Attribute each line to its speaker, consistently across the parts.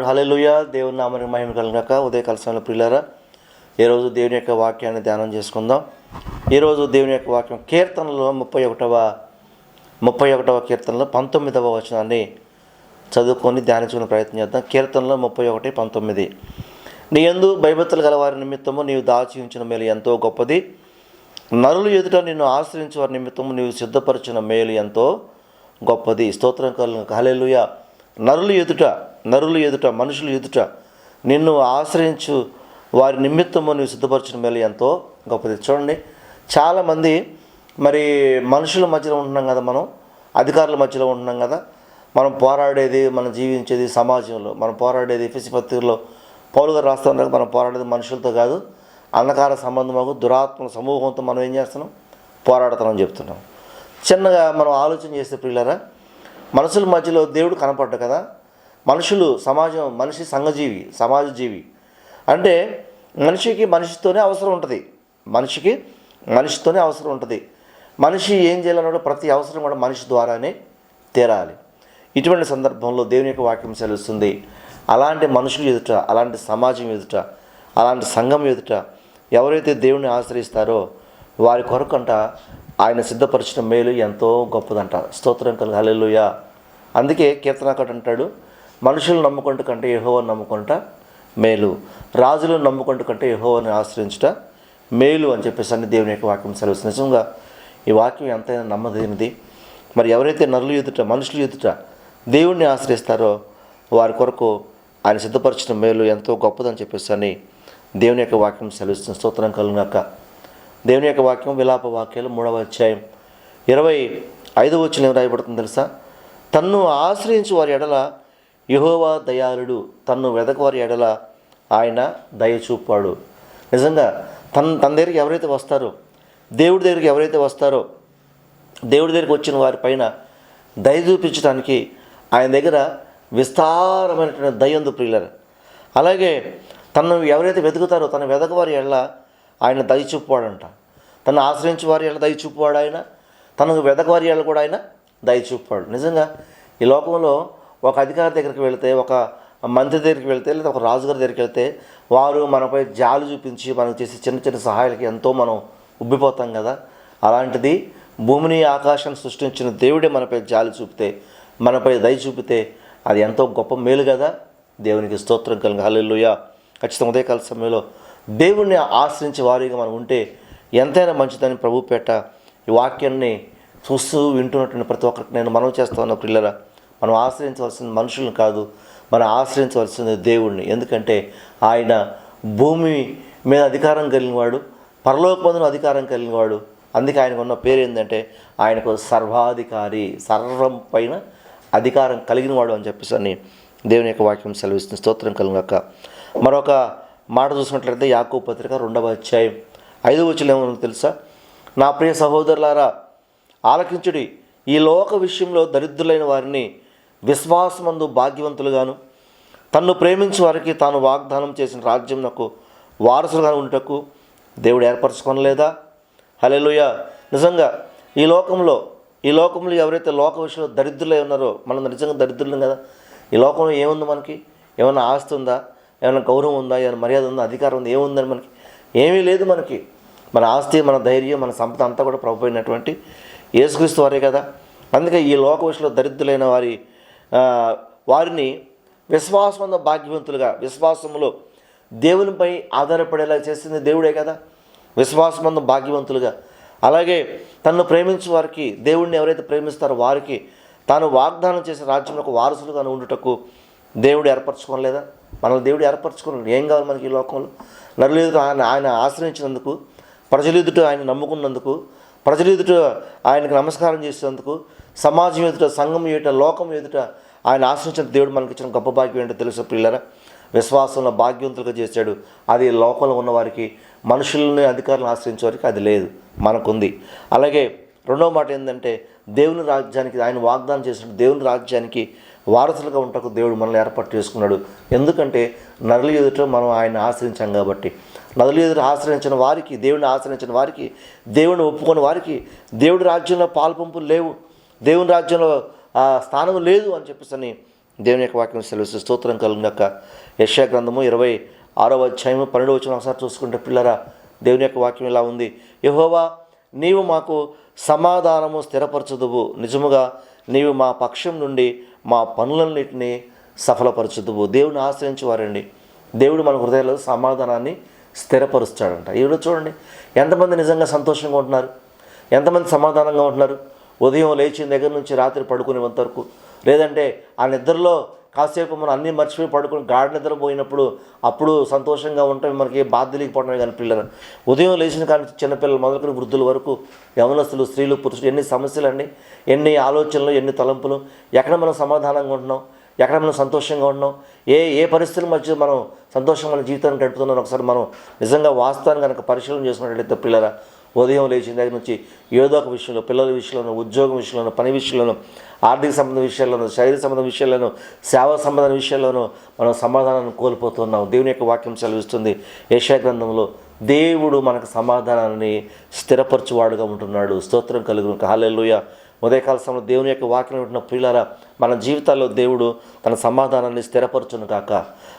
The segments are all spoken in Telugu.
Speaker 1: హల్లెలూయ దేవుని నామని మహిమ కలిగాక. ఉదయకాల సమయంలో ప్రియులరా ఈరోజు దేవుని యొక్క వాక్యాన్ని ధ్యానం చేసుకుందాం. ఈరోజు దేవుని యొక్క వాక్యం కీర్తనలో ముప్పై ఒకటవ ముప్పై ఒకటవ కీర్తనలో పంతొమ్మిదవ వచనాన్ని చదువుకొని ధ్యానించుకునే ప్రయత్నం చేద్దాం. కీర్తనలో ముప్పై ఒకటి పంతొమ్మిది. నీ ఎందు భయభక్తులు గల వారి నిమిత్తము నీవు దాచి ఉంచిన మేలు ఎంతో గొప్పది. నరులు ఎదుట నిన్ను ఆశ్రయించే వారి నిమిత్తము నీవు సిద్ధపరిచిన మేలు ఎంతో గొప్పది. స్తోత్రం కలుగు. హల్లెలూయ. నరులు ఎదుట నరులు ఎదుట మనుషులు ఎదుట నిన్ను ఆశ్రయించు వారి నిమిత్తము నువ్వు సిద్ధపరచిన మేలు ఎంతో గొప్పది. చూడండి చాలామంది మరి మనుషుల మధ్యలో ఉంటున్నాం కదా మనం అధికారుల మధ్యలో ఉంటున్నాం కదా. మనం పోరాడేది మనం జీవించేది సమాజంలో మనం పోరాడేది ఫిసిపత్రికలో పౌలుగా రాస్తాం మనం పోరాడేది మనుషులతో కాదు. అంధకార సంబంధము దురాత్మ సమూహంతో మనం ఏం చేస్తున్నాం? పోరాడుతున్నాం చెప్తున్నాం. చిన్నగా మనం ఆలోచన చేస్తే పిల్లరా మనుషుల మధ్యలో దేవుడు కనపడ్డు కదా. మనుషులు సమాజం మనిషి సంఘజీవి సమాజ జీవి అంటే మనిషికి మనిషితోనే అవసరం ఉంటుంది. మనిషికి మనిషితోనే అవసరం ఉంటుంది. మనిషి ఏం చేయాలన్నాడో ప్రతి అవసరం కూడా మనిషి ద్వారానే తీరాలి. ఇటువంటి సందర్భంలో దేవుని యొక్క వాక్యం సెలవుస్తుంది అలాంటి మనుషులు ఎదుట అలాంటి సమాజం ఎదుట అలాంటి సంఘం ఎదుట ఎవరైతే దేవుని ఆశ్రయిస్తారో వారి కొరకంట ఆయన సిద్ధపరిచిన మేలు ఎంతో గొప్పదంట. స్తోత్రం కలుగు. అందుకే కీర్తనాకట్ అంటాడు మనుషులు నమ్ముకుంట కంటే యహోవని నమ్ముకుంట మేలు. రాజులు నమ్ముకుంట కంటే యహోవని ఆశ్రయించుట మేలు అని చెప్పేసి అన్ని దేవుని యొక్క వాక్యం సెలవు నిజంగా ఈ వాక్యం ఎంతైనా నమ్మదగినది. మరి ఎవరైతే నరులు ఎదుట మనుషులు ఎదుట దేవుణ్ణి ఆశ్రయిస్తారో వారి కొరకు ఆయన సిద్ధపరిచిన మేలు ఎంతో గొప్పదని చెప్పేసి అని దేవుని యొక్క వాక్యం సెలవిస్తున్న స్తోత్రం కలుగునాక దేవుని యొక్క వాక్యం విలాప వాక్యాలు మూడవ అధ్యాయం ఇరవై ఐదవ వచ్చిన రాయబడుతుంది తెలుసా? తన్ను ఆశ్రయించి వారి ఎడల యహోవా దయాళుడు తన్ను వెదకవారి ఎడల ఆయన దయ చూపాడు. నిజంగా తన తన దగ్గరికి ఎవరైతే వస్తారో దేవుడి దగ్గరికి ఎవరైతే వస్తారో దేవుడి దగ్గరికి వచ్చిన వారి పైన దయ చూపించడానికి ఆయన దగ్గర విస్తారమైనటువంటి దయ్యందు ప్రియులర్. అలాగే తను ఎవరైతే వెతుకుతారో తన వెదకవారి ఎళ్ళ ఆయన దయ చూపువాడంట. తను ఆశ్రయించే వారి ఎళ్ళ దయ చూపువాడు ఆయన తనకు వెదకవారి ఎళ్ళ కూడా ఆయన దయ చూపువాడు. నిజంగా ఈ లోకంలో ఒక అధికారి దగ్గరికి వెళితే ఒక మంత్రి దగ్గరికి వెళ్తే లేదా ఒక రాజుగారి దగ్గరికి వెళ్తే వారు మనపై జాలు చూపించి మనకు చేసే చిన్న చిన్న సహాయాలకి ఎంతో మనం ఉబ్బిపోతాం కదా. అలాంటిది భూమిని ఆకాశాన్ని సృష్టించిన దేవుడే మనపై జాలి చూపితే మనపై దయ చూపితే అది ఎంతో గొప్ప మేలు కదా. దేవునికి స్తోత్రం కలిగి. హల్లుయ ఖచ్చితంగా ఉదయకాల సమయంలో దేవుణ్ణి ఆశ్రయించే వారిగా మనం ఉంటే ఎంతైనా మంచిదని ప్రభు పేట ఈ వాక్యాన్ని చూస్తూ వింటున్నటువంటి ప్రతి ఒక్కరికి నేను మనం చేస్తా ఉన్న పిల్లరా మనం ఆశ్రయించవలసిన మనుషులను కాదు మనం ఆశ్రయించవలసింది దేవుణ్ణి. ఎందుకంటే ఆయన భూమి మీద అధికారం కలిగినవాడు పరలోకమందున అధికారం కలిగినవాడు అందుకే ఆయనకు ఉన్న పేరు ఏంటంటే ఆయనకు సర్వాధికారి సర్వం పైన అధికారం కలిగినవాడు అని చెప్పేసి అని దేవుని యొక్క వాక్యం సెలవిస్తుంది. స్తోత్రం కలుగాక మరొక మాట చూసినట్లయితే యాకో పత్రిక రెండవ అధ్యాయం ఐదవ వచ్చిన ఏమో తెలుసా? నా ప్రియ సహోదరులారా ఆలకించుడి. ఈ లోక విషయంలో దరిద్రులైన వారిని విశ్వాసమందు భాగ్యవంతులుగాను తన్ను ప్రేమించే వారికి తాను వాగ్దానం చేసిన రాజ్యం నాకు వారసులుగా ఉంటకు దేవుడు ఏర్పరచుకోనలేదా? హలెలుయ నిజంగా ఈ లోకంలో ఈ లోకంలో ఎవరైతే లోక విషయంలో దరిద్రులై ఉన్నారో మనం నిజంగా దరిద్రులం కదా? ఈ లోకంలో ఏముంది మనకి? ఏమైనా ఆస్తి ఉందా? ఏమైనా గౌరవం ఉందా? ఏమైనా మర్యాద ఉందా? అధికారం ఉందా? ఏముందని మనకి? ఏమీ లేదు మనకి. మన ఆస్తి మన ధైర్యం మన సంపద అంతా కూడా ప్రభుపోయినటువంటి యేసుక్రీస్తు వారే కదా? అందుకే ఈ లోక విషయంలో దరిద్రులైన వారి వారిని విశ్వాసం భాగ్యవంతులుగా విశ్వాసంలో దేవునిపై ఆధారపడేలా చేసింది దేవుడే కదా. విశ్వాసమంద భాగ్యవంతులుగా. అలాగే తనను ప్రేమించే వారికి దేవుడిని ఎవరైతే ప్రేమిస్తారో వారికి తాను వాగ్దానం చేసే రాజ్యంలో ఒక వారసులుగా ఉండుటకు దేవుడు ఏర్పరచుకోలేదా మనల్ని దేవుడు ఏర్పరచుకోలేదు ఏం కావాలి మనకి ఈ లోకంలో? నరులు ఆయన ఆయన ఆశ్రయించినందుకు ప్రజలెదుట ఆయన నమ్ముకున్నందుకు ప్రజలు ఎదుట ఆయనకు నమస్కారం చేసినందుకు సమాజం ఎదుట సంఘం ఎదుట లోకం ఎదుట ఆయన ఆశ్రయించిన దేవుడు మనకి ఇచ్చిన గొప్ప భాగ్యం ఏంటో తెలుసు పిల్లరా విశ్వాసంలో భాగ్యవంతులుగా చేశాడు. అది లోకంలో ఉన్నవారికి మనుషులని అధికారులను ఆశ్రయించే వారికి అది లేదు. మనకుంది. అలాగే రెండవ మాట ఏంటంటే దేవుని రాజ్యానికి ఆయన వాగ్దానం చేసిన దేవుని రాజ్యానికి వారసులుగా ఉంటకు దేవుడు మనల్ని ఏర్పాటు చేసుకున్నాడు. ఎందుకంటే నదుల ఎదుట మనం ఆయన ఆశ్రయించాం కాబట్టి. నదుల ఎదుట ఆశ్రయించిన వారికి దేవుని ఆశ్రయించిన వారికి దేవుని ఒప్పుకొని వారికి దేవుడి రాజ్యంలో పాల్పంపులు లేవు. దేవుని రాజ్యంలో ఆ స్థానం లేదు అని చెప్పేసి అని దేవుని యొక్క వాక్యం సెలవు స్తోత్రం కలుగునక్క యశా గ్రంథము ఇరవై ఆరవ అధ్యాయము పన్నెండు వచ్చిన ఒకసారి చూసుకుంటే పిల్లరా దేవుని యొక్క వాక్యం ఇలా ఉంది. యహోవా నీవు మాకు సమాధానము స్థిరపరచుదువు. నిజముగా నీవు మా పక్షం నుండి మా పనులన్నింటినీ సఫలపరచుదువు. దేవుని ఆశ్రయించేవారండి దేవుడు మన హృదయంలో సమాధానాన్ని స్థిరపరుస్తాడంట. ఈరోజు చూడండి ఎంతమంది నిజంగా సంతోషంగా ఉంటున్నారు? ఎంతమంది సమాధానంగా ఉంటున్నారు? ఉదయం లేచిన దగ్గర నుంచి రాత్రి పడుకునేంత వరకు. లేదంటే ఆ నిద్రలో కాసేపు మనం అన్నీ మర్చిపోయి పడుకుని గాఢ నిద్ర పోయినప్పుడు అప్పుడు సంతోషంగా ఉంటాం మనకి బాధ్యలేకపోవడమే కానీ పిల్లలు ఉదయం లేచిన కానీ చిన్నపిల్లలు మొదలుకొని వృద్ధుల వరకు యవనస్తులు స్త్రీలు పురుషులు ఎన్ని సమస్యలు అండి ఎన్ని ఆలోచనలు ఎన్ని తలంపులు? ఎక్కడ మనం సమాధానంగా ఉంటున్నాం? ఎక్కడ మనం సంతోషంగా ఉన్నాం ఏ ఏ పరిస్థితుల మధ్య మనం సంతోషంగా మన జీవితాన్ని గడుపుతున్నాం? ఒకసారి మనం నిజంగా వాస్తవాన్ని కనుక పరిశీలన చేసుకున్నట్లయితే పిల్లల ఉదయం లేచిన దగ్గర నుంచి ఏదో ఒక విషయంలో పిల్లల విషయంలోనూ ఉద్యోగం విషయంలోనూ పని విషయంలోనూ ఆర్థిక సంబంధ విషయాల్లోనూ శరీర సంబంధ విషయాల్లోనూ సేవా సంబంధ విషయాల్లోనూ మనం సమాధానాన్ని కోల్పోతున్నాం. దేవుని యొక్క వాక్యం సెలవిస్తుంది. ఏషా గ్రంథంలో దేవుడు మనకు సమాధానాన్ని స్థిరపరచువాడుగా ఉంటున్నాడు. స్తోత్రం కలుగు హాలెల్లుయ. ఉదయకాల సమయంలో దేవుని యొక్క వాక్యం ఉంటున్న ప్రియులారా మన జీవితాల్లో దేవుడు తన సమాధానాన్ని స్థిరపరచును కాక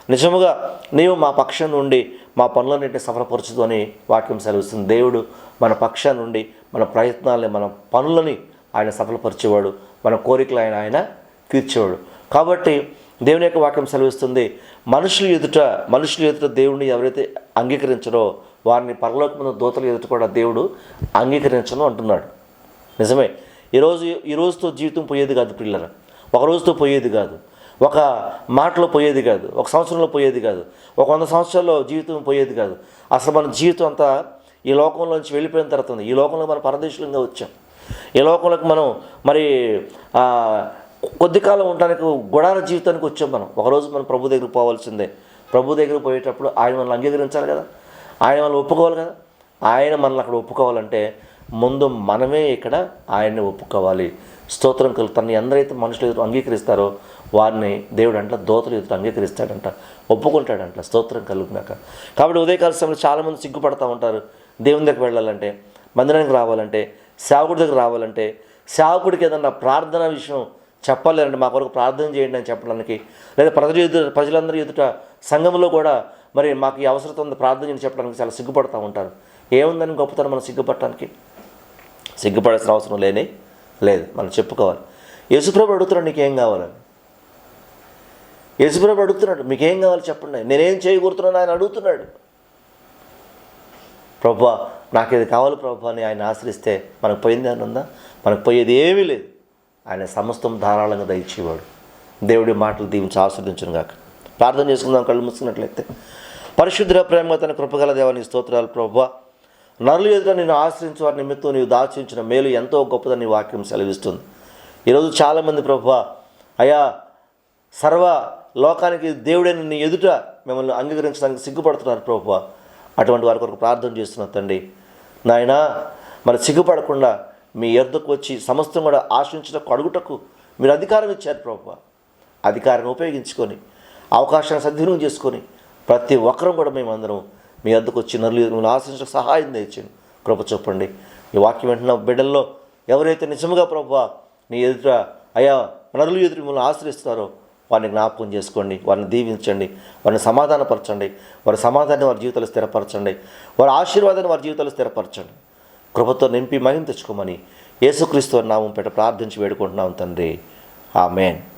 Speaker 1: నిజముగా నీవు మా పక్షం నుండి మా పనులన్నింటినీ సఫలపరచదు అని వాక్యం సెలవిస్తుంది. దేవుడు మన పక్షం నుండి మన ప్రయత్నాలని మన పనులని ఆయన సఫలపరిచేవాడు. మన కోరికలు ఆయన ఆయన తీర్చేవాడు. కాబట్టి దేవుని యొక్క వాక్యం సెలవిస్తుంది మనుషులు ఎదుట మనుషులు ఎదుట దేవుడిని ఎవరైతే అంగీకరించరో వారిని పరలోకమైన దూతలు ఎదుట కూడా దేవుడు అంగీకరించను అంటున్నాడు. నిజమే. ఈరోజు ఈ రోజుతో జీవితం పోయేది కాదు పిల్లల ఒక రోజుతో పోయేది కాదు. ఒక మాటలో పోయేది కాదు. ఒక సంవత్సరంలో పోయేది కాదు. ఒక వంద సంవత్సరాల్లో జీవితం పోయేది కాదు. అసలు మన జీవితం అంతా ఈ లోకంలోంచి వెళ్ళిపోయిన తర్వాత ఉంది. ఈ లోకంలో మనం పరదేశంగా వచ్చాం. ఈ లోకంలోకి మనం మరి కొద్ది కాలం ఉండడానికి గుడార జీవితానికి వచ్చాం మనం. ఒకరోజు మనం ప్రభు దగ్గరికి పోవాల్సిందే. ప్రభు దగ్గరికి పోయేటప్పుడు ఆయన మనల్ని అంగీకరించాలి కదా. ఆయన మనల్ని ఒప్పుకోవాలి కదా. ఆయన మనల్ని అక్కడ ఒప్పుకోవాలంటే ముందు మనమే ఇక్కడ ఆయన్ని ఒప్పుకోవాలి. స్తోత్రం కలు తనని ఎందరైతే మనుషులు ఎదురు అంగీకరిస్తారో వారిని దేవుడు అంట దోతలు ఎదురు అంగీకరిస్తాడంట ఒప్పుకుంటాడంట స్తోత్రం కలుగునాక. కాబట్టి ఉదయకాల సమయంలో చాలామంది సిగ్గుపడతా ఉంటారు. దేవుని దగ్గరికి వెళ్ళాలంటే మందిరానికి రావాలంటే సేవకుడి దగ్గర రావాలంటే సేవకుడికి ఏదన్నా ప్రార్థన విషయం చెప్పలేరండి మా కొరకు ప్రార్థన చేయండి అని చెప్పడానికి లేదా ప్రజలు ఎదుట ప్రజలందరూ ఎదుట సంఘంలో కూడా మరి మాకు ఈ అవసరం ఉంది ప్రార్థన చేయండి చెప్పడానికి చాలా సిగ్గుపడతా ఉంటారు. ఏముందని గొప్పతనం మనం సిగ్గుపడటానికి? సిగ్గుపడాల్సిన అవసరం లేనే లేదు. మనం చెప్పుకోవాలి. యశుప్రభు అడుగుతున్నాడు నీకేం కావాలని యశుప్రభు అడుగుతున్నాడు మీకేం కావాలి చెప్పండి. నేనేం చేయకూరుతున్నాను ఆయన అడుగుతున్నాడు. ప్రభా నాకు ఇది కావాలి ప్రభా అని ఆయన ఆశ్రయిస్తే మనకు పోయింది అని ఉందా? మనకు పోయేది ఏమీ లేదు. ఆయన సమస్తం ధారాళంగా దయచేవాడు దేవుడి మాటలు దీవించి ఆస్వాదించను కాక ప్రార్థన చేసుకుందాం కళ్ళు మూసుకున్నట్లయితే. పరిశుద్ధ ప్రేమ తన కృపగల దేవాని స్తోత్రాలు ప్రభా. నరులు ఎదుట నేను ఆశ్రయించు వారి నిమిత్తం నీవు దాచించిన మేలు ఎంతో గొప్పదని వాక్యం సెలవిస్తుంది. ఈరోజు చాలామంది ప్రభు అయా సర్వ లోకానికి దేవుడైన నీ ఎదుట మిమ్మల్ని అంగీకరించడానికి సిగ్గుపడుతున్నారు ప్రభు అటువంటి వారి కొరకు ప్రార్థన చేస్తున్నా తండ్రి. నాయనా మరి సిగ్గుపడకుండా మీ ఎద్దకు వచ్చి సమస్తం కూడా ఆశించటకు అడుగుటకు మీరు అధికారం ఇచ్చారు ప్రభు అధికారాన్ని ఉపయోగించుకొని అవకాశాన్ని సద్వినియోగం చేసుకొని ప్రతి ఒక్కరూ కూడా మేమందరం మీ అద్దకు వచ్చి నరులు మిమ్మల్ని ఆశించడానికి సహాయం తెచ్చింది కృప చెప్పండి ఈ వాక్యం వెంటనే బిడ్డల్లో ఎవరైతే నిజముగా ప్రభు నీ ఎదుట అయా నరులు ఎదురు మిమ్మల్ని ఆశ్రయిస్తారో వారిని జ్ఞాపకం చేసుకోండి. వారిని దీవించండి. వారిని సమాధానపరచండి. వారి సమాధానాన్ని వారి జీవితాలు స్థిరపరచండి. వారి ఆశీర్వాదాన్ని వారి జీవితాలు స్థిరపరచండి. కృపతో నింపి మహిమ తెచ్చుకోమని యేసుక్రీస్తు నామం పెట్ట ప్రార్థించి వేడుకుంటున్నాం తండ్రి. ఆమెన్.